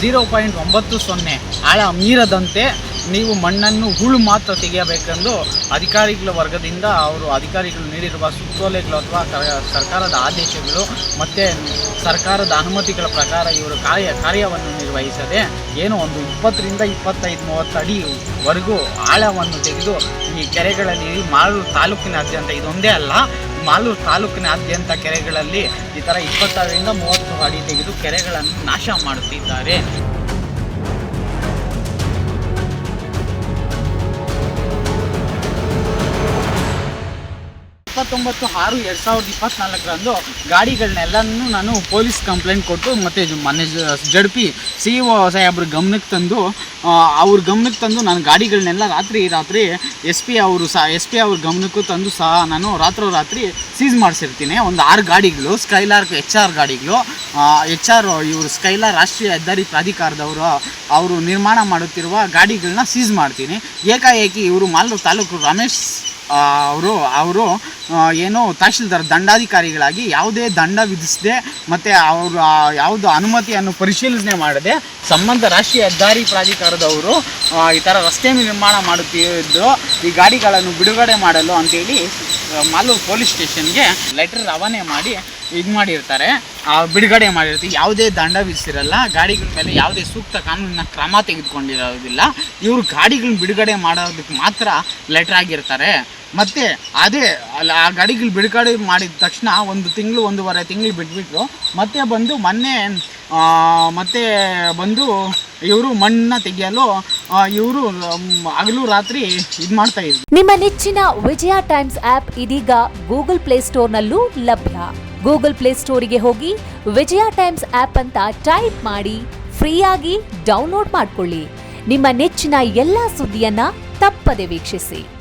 Zero point ಒಂಬತ್ತು ಸೊನ್ನೆ. ಆಳ ಮೀರದಂತೆ ನೀವು ಮಣ್ಣನ್ನು ಹುಳು ಮಾತ್ರ ತೆಗೆಯಬೇಕೆಂದು ಅಧಿಕಾರಿಗಳ ವರ್ಗದಿಂದ ಅವರು ಅಧಿಕಾರಿಗಳು ನೀಡಿರುವ ಸುತ್ತೋಲೆಗಳು ಅಥವಾ ಸರ್ಕಾರದ ಆದೇಶಗಳು ಮತ್ತು ಸರ್ಕಾರದ ಅನುಮತಿಗಳ ಪ್ರಕಾರ ಇವರು ಕಾರ್ಯ, ಕಾರ್ಯವನ್ನು ನಿರ್ವಹಿಸದೆ ಏನು ಒಂದು ಇಪ್ಪತ್ತರಿಂದ ಇಪ್ಪತ್ತೈದು ಮೂವತ್ತು ಅಡಿವರೆಗೂ ಆಳವನ್ನು ತೆಗೆದು ಈ ಕೆರೆಗಳಲ್ಲಿ ಮಾಡಲು ತಾಲೂಕಿನಾದ್ಯಂತ ಇದೊಂದೇ ಅಲ್ಲ ಮಾಲೂರು ತಾಲೂಕಿನಾದ್ಯಂತ ಕೆರೆಗಳಲ್ಲಿ ಈ ಥರ ಇಪ್ಪತ್ತಾರರಿಂದ ಮೂವತ್ತು ಅಡಿ ತೆಗೆದು ಕೆರೆಗಳನ್ನು ನಾಶ ಮಾಡುತ್ತಿದ್ದಾರೆ. ಇಪ್ಪತ್ತೊಂಬತ್ತು ಆರು ಎರಡು ಸಾವಿರದ ಇಪ್ಪತ್ನಾಲ್ಕರಂದು ಗಾಡಿಗಳನ್ನೆಲ್ಲನೂ ನಾನು ಪೊಲೀಸ್ ಕಂಪ್ಲೇಂಟ್ ಕೊಟ್ಟು ಮತ್ತು ಮನೆ ಜಡ್ಪಿ ಸಿ ಒ ಸಾಹೇಬ್ರ ಗಮನಕ್ಕೆ ತಂದು ಅವ್ರ ಗಮನಕ್ಕೆ ತಂದು ನಾನು ಗಾಡಿಗಳನ್ನೆಲ್ಲ ರಾತ್ರಿ ರಾತ್ರಿ ಎಸ್ ಪಿ ಅವರು ಸಹ, ಎಸ್ ಪಿ ಅವ್ರ ಗಮನಕ್ಕೂ ತಂದು ಸಹ ನಾನು ರಾತ್ರೋರಾತ್ರಿ ಸೀಸ್ ಮಾಡಿಸಿರ್ತೀನಿ. ಒಂದು ಆರು ಗಾಡಿಗಳು ಸ್ಕೈಲಾರ್ಕ್ ಎಚ್ ಆರ್ ಗಾಡಿಗಳು ಎಚ್ ಆರ್ ಇವರು ಸ್ಕೈಲಾರ್ ರಾಷ್ಟ್ರೀಯ ಹೆದ್ದಾರಿ ಪ್ರಾಧಿಕಾರದವರು, ಅವರು ನಿರ್ಮಾಣ ಮಾಡುತ್ತಿರುವ ಗಾಡಿಗಳನ್ನ ಸೀಸ್ ಮಾಡ್ತೀನಿ. ಏಕಾಏಕಿ ಇವರು ಮಾಲೂರು ತಾಲೂಕು ರಮೇಶ್ ಅವರು ಅವರು ಏನು ತಹಶೀಲ್ದಾರ್ ದಂಡಾಧಿಕಾರಿಗಳಾಗಿ ಯಾವುದೇ ದಂಡ ವಿಧಿಸದೆ ಮತ್ತು ಅವರು ಯಾವುದು ಅನುಮತಿಯನ್ನು ಪರಿಶೀಲನೆ ಮಾಡದೆ ಸಂಬಂಧ ರಾಷ್ಟ್ರೀಯ ಹೆದ್ದಾರಿ ಪ್ರಾಧಿಕಾರದವರು ಈ ಥರ ರಸ್ತೆ ನಿರ್ಮಾಣ ಮಾಡುತ್ತಿದ್ದು, ಈ ಗಾಡಿಗಳನ್ನು ಬಿಡುಗಡೆ ಮಾಡಲು ಅಂತೇಳಿ ಮಾಲೂರು ಪೊಲೀಸ್ ಸ್ಟೇಷನ್ಗೆ ಲೆಟರ್ ರವಾನೆ ಮಾಡಿ ಇದು ಮಾಡಿರ್ತಾರೆ. ಬಿಡುಗಡೆ ಮಾಡಿರ್ತೀವಿ ಯಾವುದೇ ದಂಡ ವಿಧಿಸಿರಲ್ಲ, ಗಾಡಿಗಳ ಮೇಲೆ ಯಾವುದೇ ಸೂಕ್ತ ಕಾನೂನಿನ ಕ್ರಮ ತೆಗೆದುಕೊಂಡಿರೋದಿಲ್ಲ ಇವರು ಗಾಡಿಗಳನ್ನ ಬಿಡುಗಡೆ ಮಾಡೋದಕ್ಕೆ ಮಾತ್ರ ಲೆಟರ್ ಆಗಿರ್ತಾರೆ. ಮತ್ತು ಅದೇ, ಅಲ್ಲಿ, ಆ ಗಾಡಿಗಳು ಬಿಡುಗಡೆ ಮಾಡಿದ ತಕ್ಷಣ ಒಂದು ತಿಂಗಳು, ಒಂದೂವರೆ ತಿಂಗಳು ಬಿಟ್ಬಿಟ್ರು. ಮತ್ತೆ ಬಂದು ಮೊನ್ನೆ ಮತ್ತೆ ಬಂದು ಇವರು ಮಣ್ಣನ್ನ ತೆಗೆಯಲು ಇವರು ಹಗಲು ರಾತ್ರಿ ಇದು ಮಾಡ್ತಾ ಇದ್ರು. ನಿಮ್ಮ ನೆಚ್ಚಿನ ವಿಜಯ ಟೈಮ್ಸ್ ಆಪ್ ಇದೀಗ ಗೂಗಲ್ ಪ್ಲೇ ಸ್ಟೋರ್ನಲ್ಲೂ ಲಭ್ಯ. ಗೂಗಲ್ ಪ್ಲೇ ಸ್ಟೋರಿಗೆ ಹೋಗಿ ವಿಜಯ ಟೈಮ್ಸ್ ಆಪ್ ಅಂತ ಟೈಪ್ ಮಾಡಿ ಫ್ರೀಯಾಗಿ ಡೌನ್ಲೋಡ್ ಮಾಡಿಕೊಳ್ಳಿ. ನಿಮ್ಮ ನೆಚ್ಚಿನ ಎಲ್ಲಾ ಸುದ್ದಿಯನ್ನ ತಪ್ಪದೆ ವೀಕ್ಷಿಸಿ.